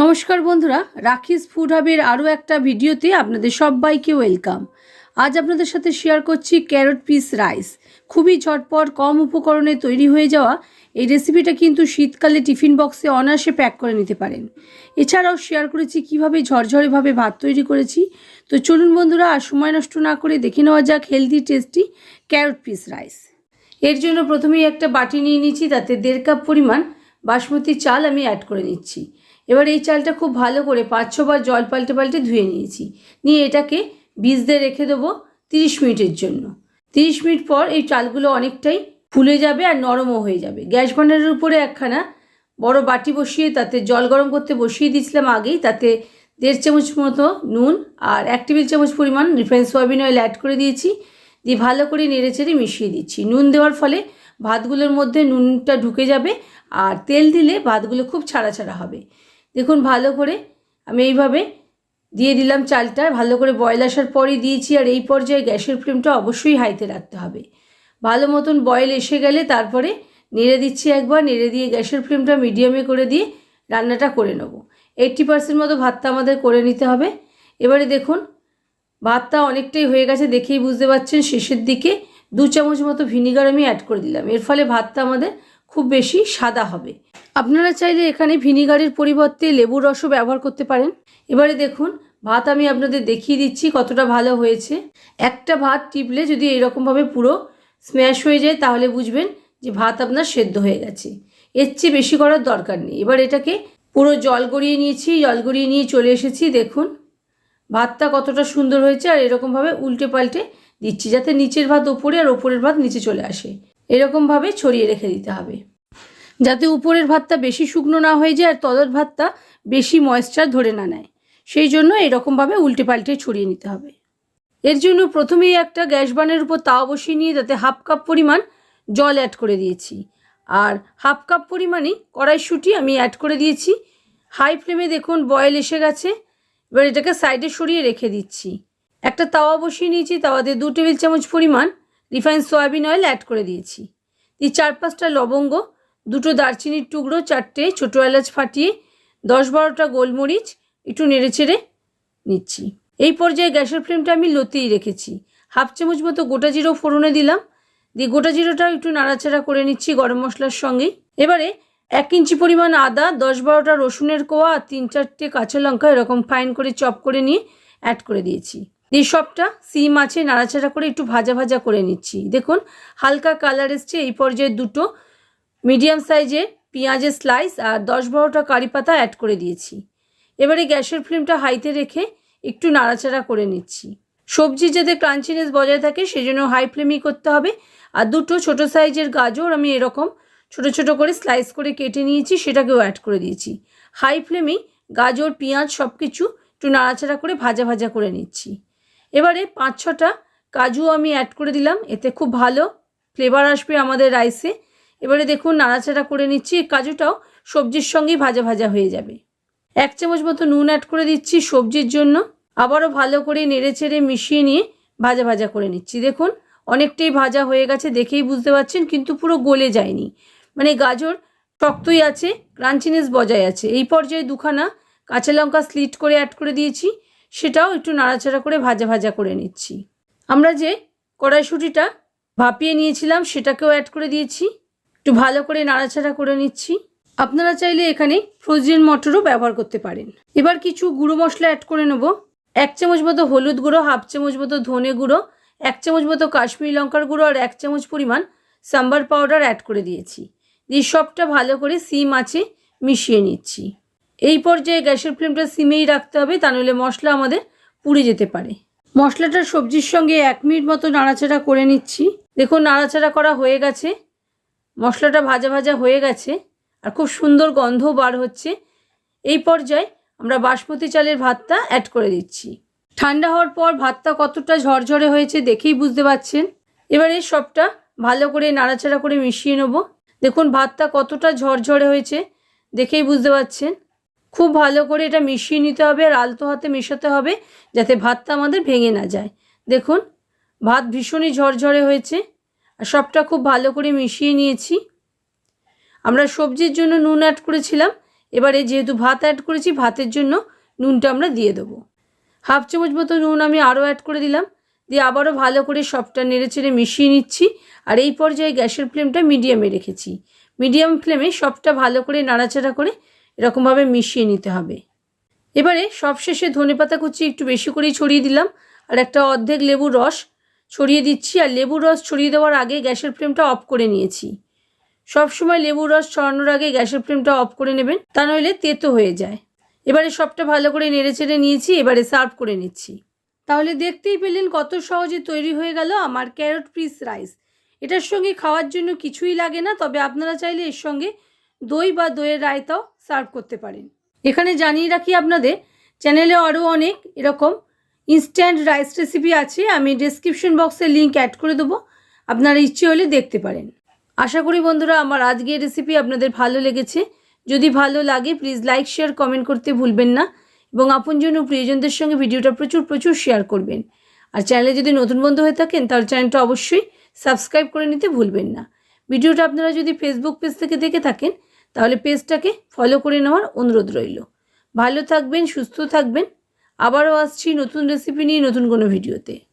নমস্কার বন্ধুরা রাখিস ফুড হাবের আরও একটা ভিডিওতে আপনাদের সবাইকে ওয়েলকাম। আজ আপনাদের সাথে শেয়ার করছি ক্যারট পিস রাইস। খুবই ঝটপট, কম উপকরণে তৈরি হয়ে যাওয়া এই রেসিপিটা কিন্তু শীতকালে টিফিন বক্সে অনায়াসে প্যাক করে নিতে পারেন। এছাড়াও শেয়ার করেছি কীভাবে ঝরঝরেভাবে ভাত তৈরি করেছি। তো চলুন বন্ধুরা, আর সময় নষ্ট না করে দেখে নেওয়া যাক healthy, tasty carrot peas rice. এর জন্য প্রথমেই একটা বাটি নিয়ে নিচ্ছি তাতে দেড় কাপ পরিমাণ বাসমতি চাল আমি অ্যাড করে নিচ্ছি। এবার এই চালটা খুব ভালো করে পাঁচ ছবার জল পাল্টে পাল্টে ধুয়ে নিয়েছি। নিয়ে এটাকে ভিজতে রেখে দেবো তিরিশ মিনিটের জন্য। তিরিশ মিনিট পর এই চালগুলো অনেকটাই ফুলে যাবে আর নরমও হয়ে যাবে। গ্যাস বার্নারের উপরে একখানা বড় বাটি বসিয়ে তাতে জল গরম করতে বসিয়ে দিয়েছিলাম আগেই। তাতে দেড় চামচ মতো নুন আর এক টেবিল চামচ পরিমাণ রিফাইন সয়াবিন অয়েল অ্যাড করে দিয়েছি। দিয়ে ভালো করে নেড়ে চেড়ে মিশিয়ে দিচ্ছি। নুন দেওয়ার ফলে ভাতগুলোর মধ্যে নুনটা ঢুকে যাবে আর তেল দিলে ভাতগুলো খুব ছাড়া ছাড়া হবে। দেখুন ভালো করে আমি এইভাবে দিয়ে দিলাম চালটা, ভালো করে বয়েল আসার পরই দিয়েছি আর এই পর্যায়ে গ্যাসের ফ্লেমটা অবশ্যই হাইতে রাখতে হবে। ভালো মতন বয়েল এসে গেলে তারপরে নেড়ে দিচ্ছি একবার, নেড়ে দিয়ে গ্যাসের ফ্লেমটা মিডিয়ামে করে দিয়ে রান্নাটা করে নেব। এইট্টি পার্সেন্ট মতো ভাতটা আমাদের করে নিতে হবে। এবারে দেখুন, ভাতটা অনেকটাই হয়ে গেছে দেখেই বুঝতে পারছেন শেষের দিকে দু চামচ মতো ভিনিগার আমি অ্যাড করে দিলাম। এর ফলে ভাতটা আমাদের খুব বেশি সাদা হবে। আপনারা চাইলে এখানে ভিনিগারের পরিবর্তে লেবুর রসও ব্যবহার করতে পারেন। এবারে দেখুন, ভাত আমি আপনাদের দেখিয়ে দিচ্ছি কতটা ভালো হয়েছে। একটা ভাত টিপলে যদি এরকমভাবে পুরো স্ম্যাশ হয়ে যায়, তাহলে বুঝবেন যে ভাত আপনার সেদ্ধ হয়ে গেছে। এর চেয়ে বেশি করার দরকার নেই। এবার এটাকে পুরো জল গড়িয়ে নিয়েছি, জল গড়িয়ে নিয়ে চলে এসেছি, দেখুন। ভাতটা কতটা সুন্দর হয়েছে আর এরকমভাবে উল্টে পাল্টে দিচ্ছি, যাতে নিচের ভাত ওপরে আর ওপরের ভাত নিচে চলে আসে। এরকমভাবে ছড়িয়ে রেখে দিতে হবে। যাতে উপরের ভাতটা বেশি শুকনো না হয়ে যায় আর তলের ভাতটা বেশি ময়েশ্চার ধরে না নেয়। সেই জন্য এরকমভাবে উল্টে পাল্টে ছড়িয়ে নিতে হবে। এর জন্য প্রথমেই একটা গ্যাস বানের উপর তাওয়া বসিয়ে নিয়ে তাতে হাফ কাপ পরিমাণ জল অ্যাড করে দিয়েছি। আর হাফ কাপ পরিমাণই কড়াইশুঁটি আমি অ্যাড করে দিয়েছি। হাই ফ্লেমে দেখুন বয়েল এসে গেছে। এবার এটাকে সাইডে সরিয়ে রেখে দিচ্ছি। একটা তাওয়া বসিয়ে নিয়েছি, তাওয়াতে দু টেবিল চামচ পরিমাণ রিফাইন সয়াবিন অয়েল অ্যাড করে দিয়েছি। দিয়ে চার পাঁচটা লবঙ্গ, দুটো দারচিনির টুকরো, চারটে ছোটো এলাচ ফাটিয়ে দশ বারোটা গোলমরিচ একটু নেড়ে চেড়ে নিচ্ছি। এই পর্যায়ে গ্যাসের ফ্লেমটা আমি লতেই রেখেছি। হাফ চামচ মতো গোটা জিরো ফোড়নে দিলাম। দিয়ে গোটা জিরোটাও একটু নাড়াচাড়া করে নিচ্ছি গরম মশলার সঙ্গেই এবারে এক ইঞ্চি পরিমাণ আদা, দশ বারোটা রসুনের কোয়া তিন চারটে কাঁচা লঙ্কা এরকম ফাইন করে চপ করে নিয়ে অ্যাড করে দিয়েছি। দিয়ে সবটা সিম আছে, নাড়াচাড়া করে একটু ভাজা ভাজা করে নিচ্ছি। দেখুন, হালকা কালার এসছে এই পর্যায়ে দুটো। মিডিয়াম সাইজের পেঁয়াজের স্লাইস আর দশ বারোটা কারি পাতা অ্যাড করে দিয়েছি। এবারে গ্যাসের ফ্লেমটা হাইতে রেখে একটু নাড়াচাড়া করে নিচ্ছি। সবজি যাতে ক্রাঞ্চিনেস বজায় থাকে, সেজন্য হাই ফ্লেমই করতে হবে। আর দুটো ছোট সাইজের গাজর আমি এরকম ছোট ছোট করে স্লাইস করে কেটে নিয়েছি, সেটাকেও অ্যাড করে দিয়েছি। হাই ফ্লেমেই গাজর, পেঁয়াজ সব কিছু একটু নাড়াচাড়া করে ভাজা ভাজা করে নিচ্ছি। এবারে পাঁচ ছটা কাজু আমি অ্যাড করে দিলাম, এতে খুব ভালো ফ্লেভার আসবে আমাদের রাইসে এবারে দেখুন নাড়াচাড়া করে নিচ্ছি কাজুটাও সবজির সঙ্গেই ভাজা ভাজা হয়ে যাবে। এক চামচ মতো নুন অ্যাড করে দিচ্ছি সবজির জন্য। আবারও ভালো করে নেড়ে চেড়ে মিশিয়ে নিয়ে ভাজা ভাজা করে নিচ্ছি। দেখুন অনেকটাই ভাজা হয়ে গেছে, দেখেই বুঝতে পারছেন, কিন্তু পুরো গলে যায়নি। মানে গাজর শক্তই আছে ক্রাঞ্চিনেস বজায় আছে। এই পর্যায়ে দুখানা কাঁচা লঙ্কা স্লিট করে অ্যাড করে দিয়েছি। সেটাও একটু নাড়াচাড়া করে ভাজা ভাজা করে নিচ্ছি। আমরা যে কড়াইশুঁটিটা ভাপিয়ে নিয়েছিলাম সেটাকেও অ্যাড করে দিয়েছি। একটু ভালো করে নাড়াচাড়া করে নিচ্ছি। আপনারা চাইলে এখানে ফ্রোজেন মটরও ব্যবহার করতে পারেন। এবার কিছু গুঁড়ো মশলা অ্যাড করে নেব। এক চামচ মতো হলুদ গুঁড়ো, হাফ চামচ মতো ধনে গুঁড়ো, এক চামচ মতো কাশ্মীরি লঙ্কার গুঁড়ো আর এক চামচ পরিমাণ সাম্বার পাউডার অ্যাড করে দিয়েছি। দিয়ে সবটা ভালো করে সিম আছে মিশিয়ে নিচ্ছি। এই পর্যায়ে গ্যাসের ফ্লেমটা সিমেই রাখতে হবে, তা নইলে মশলা আমাদের পুড়ে যেতে পারে। মশলাটা সবজির সঙ্গে এক মিনিট মতো নাড়াচাড়া করে নিচ্ছি। দেখুন, নাড়াচাড়া করা হয়ে গেছে। মশলাটা ভাজা ভাজা হয়ে গেছে আর খুব সুন্দর গন্ধও বার হচ্ছে। এই পর্যায়ে আমরা বাসমতি চালের ভাতটা অ্যাড করে দিচ্ছি। ঠান্ডা হওয়ার পর ভাতটা কতটা ঝরঝরে হয়েছে দেখেই বুঝতে পারছেন এবারে সবটা ভালো করে নাড়াচাড়া করে মিশিয়ে নেব। দেখুন, ভাতটা কতটা ঝরঝরে হয়েছে দেখেই বুঝতে পারছেন খুব ভালো করে এটা মিশিয়ে নিতে হবে আর আলতো হাতে মেশাতে হবে যাতে ভাতটা আমাদের ভেঙে না যায়। দেখুন, ভাত ভীষণই ঝরঝরে হয়েছে আর সবটা খুব ভালো করে মিশিয়ে নিয়েছি। আমরা সবজির জন্য নুন অ্যাড করেছিলাম। এবারে যেহেতু ভাত অ্যাড করেছি, ভাতের জন্য নুনটা আমরা দিয়ে দেবো। হাফ চামচ মতো নুন আমি আরও অ্যাড করে দিলাম। দিয়ে আবারও ভালো করে সবটা নেড়ে চেড়ে মিশিয়ে নিচ্ছি। আর এই পর্যায়ে গ্যাসের ফ্লেমটা মিডিয়ামে রেখেছি। মিডিয়াম ফ্লেমে সবটা ভালো করে নাড়াচাড়া করে এরকমভাবে মিশিয়ে নিতে হবে। এবারে সবশেষে ধনেপাতা কুচি একটু বেশি করেই ছড়িয়ে দিলাম, আর একটা অর্ধেক লেবুর রস ছড়িয়ে দিচ্ছি, আর লেবুর রস ছড়িয়ে দেওয়ার আগে গ্যাসের ফ্লেমটা অফ করে নিয়েছি। সব সময় লেবুর রস ছড়ানোর আগে গ্যাসের ফ্লেমটা অফ করে নেবেন, তা নইলে তেতো হয়ে যায়। এবারে সবটা ভালো করে নেড়ে চেড়ে নিয়েছি, এবারে সার্ভ করে নিচ্ছি। তাহলে দেখতেই পেলেন কত সহজে তৈরি হয়ে গেল আমার ক্যারট পিস রাইস। এটার সঙ্গে খাওয়ার জন্য কিছুই লাগে না, তবে আপনারা চাইলে এর সঙ্গে দই বা দইয়ের রায়তাও সার্ভ করতে পারেন। এখানে জানিয়ে রাখি আপনাদের, চ্যানেলে আরও অনেক এরকম ইনস্ট্যান্ট রাইস রেসিপি আছে, আমি ডেসক্রিপশন বক্সে লিঙ্ক অ্যাড করে দেবো, আপনারা ইচ্ছে হলে দেখতে পারেন। আশা করি বন্ধুরা, আমার আজকের রেসিপি আপনাদের ভালো লেগেছে। যদি ভালো লাগে প্লিজ লাইক শেয়ার কমেন্ট করতে ভুলবেন না এবং আপনজন ও প্রিয়জনদের সঙ্গে ভিডিওটা প্রচুর প্রচুর শেয়ার করবেন। আর চ্যানেলে যদি নতুন বন্ধু হয়ে থাকেন, তাহলে চ্যানেলটা অবশ্যই সাবস্ক্রাইব করে নিতে ভুলবেন না। ভিডিওটা আপনারা যদি ফেসবুক পেজ থেকে দেখে থাকেন তাহলে পেজটাকে ফলো করে নেওয়ার অনুরোধ রইল। ভালো থাকবেন, সুস্থ থাকবেন। আবারও আসছি নতুন রেসিপি নিয়ে নতুন কোনো ভিডিওতে